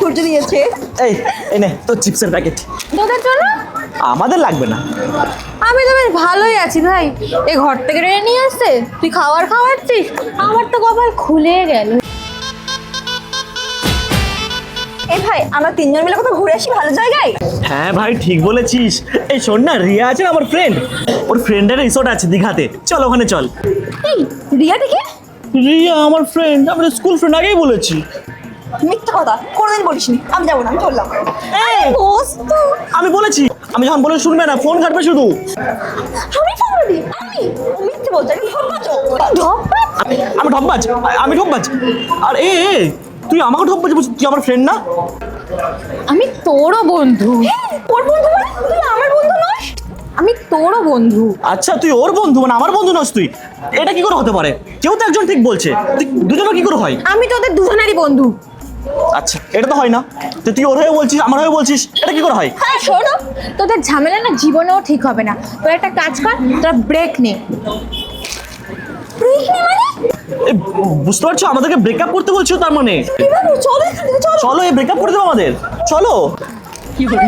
খুঁজে দিয়েছে এই এই নে তোর চিপসের প্যাকেট। তোদের জন্য? আমাদের লাগবে না। আমি তো বেশ ভালোই আছি ভাই। এই ঘর থেকে রেড়ে নিয়ে আসছে? তুই খাবার খাওয়াচ্ছিস? আমার তো কপাল খুলে গেল। এ ভাই আমরা তিনজন মিলে কোথাও ঘুরে আসি ভালো জায়গায়? হ্যাঁ ভাই ঠিক বলেছিস। এই শোন না রিয়া আছে আমার ফ্রেন্ড ওর ফ্রেন্ডের রিসোর্ট আছে দীঘাতে। চল ওখানে চল। এই রিয়া দেখে? রিয়া আমার ফ্রেন্ড আমার স্কুল ফ্রেন্ড আগেই বলেছি। মিথ্যা কথা কোনোদিন বলিসনি। আমি যাব না আমি চললাম। এই, দোস্ত আমি বলেছি আমি যখন বলে শুনবে না ফোন ঘাটবে শুধু। আমি ফোন করি আমি? মিথ্যে বলছে আমি আমি ঠপবাজ আমি ঠপবাজ আর এ তুই আমাকে ঠপবাজ বলছিস তুই আমার ফ্রেন্ড না? আমি তোরও বন্ধু। ওর বন্ধু মানে? তুই আমার বন্ধু নস? আমি তোরও বন্ধু। আচ্ছা তুই ওর বন্ধু মানে আমার বন্ধু নস তুই? এটা কি করে হতে পারে? কেউ তো একজন ঠিক বলছে তুই দুজনে কি করে হয়? আমি তোদের দুজনেরই বন্ধু। আচ্ছা এটা তো হয় না। তো তুই ওর হয়ে বলছিস আমার হয়ে বলছিস এটা কি করে হয়? হ্যাঁ শোনো তোদের ঝামেলা না জীবনেও ঠিক হবে না। তোর একটা কাজ কর তোরা ব্রেক নে। এ, বুঝতে পারছ আমাদেরকে ব্রেকআপ করতে বলছো তার মানে? চলো চলো। এই ব্রেকআপ করে দেবো আমাদের। চলো। কি করে?